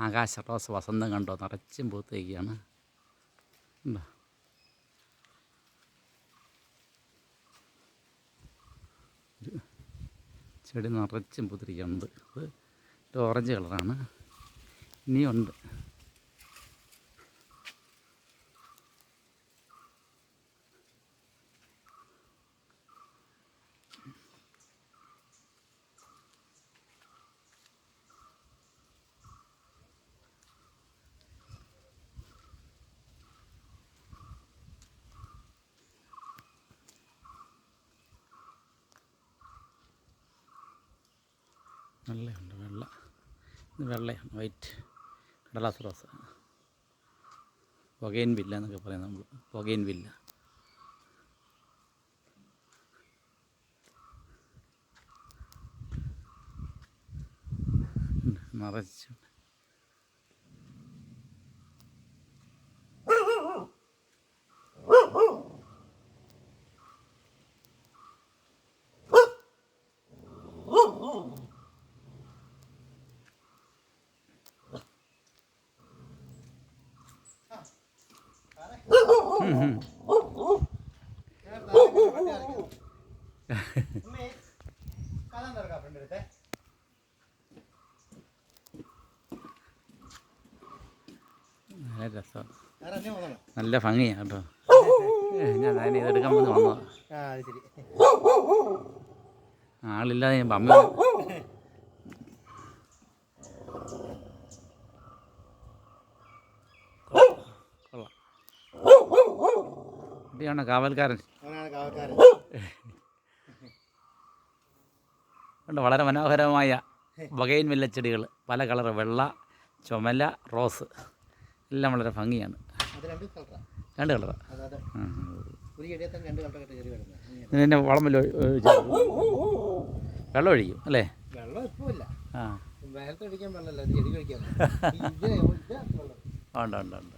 ആകാശ റോസ് വസന്തം കണ്ടോ? നിറച്ചും പൂത്തേക്കാണ് ഒരു ചെടി നിറച്ചും പൂത്തിരിക്കുന്നുണ്ട്. ഇത് ഓറഞ്ച് കളറാണ്. ഇനിയുണ്ട്. വെള്ളയുണ്ട് വെള്ള. ഇത് വെള്ളയാണ്. വൈറ്റ്. കടലാസ് റോസ്. പുകയൻ വില്ല എന്നൊക്കെ പറയാം നമ്മൾ. പുകയൻ വില്ല. നിറച്ചു നല്ല രസമാണ് നല്ല ഭംഗിയാണ് കേട്ടോ. ഞാൻ ഞാൻ ഇതെടുക്കാൻ വന്ന്. വന്നതാണ് ആളില്ലാതെ ഞാൻ പമ്മ ഇവിടെയാണ് കാവൽക്കാരൻ. ഉണ്ട് വളരെ മനോഹരമായ വകയിൻ വില്ലച്ചെടികൾ. പല കളർ വെള്ള ചുമല റോസ്. എല്ലാം വളരെ ഭംഗിയാണ്. രണ്ട് കളറാണ് ഇതിന്റെ വളം വല്ല വെള്ളം ഒഴിക്കും അല്ലേ? ആ. ഉണ്ട് ഉണ്ട് ഉണ്ട്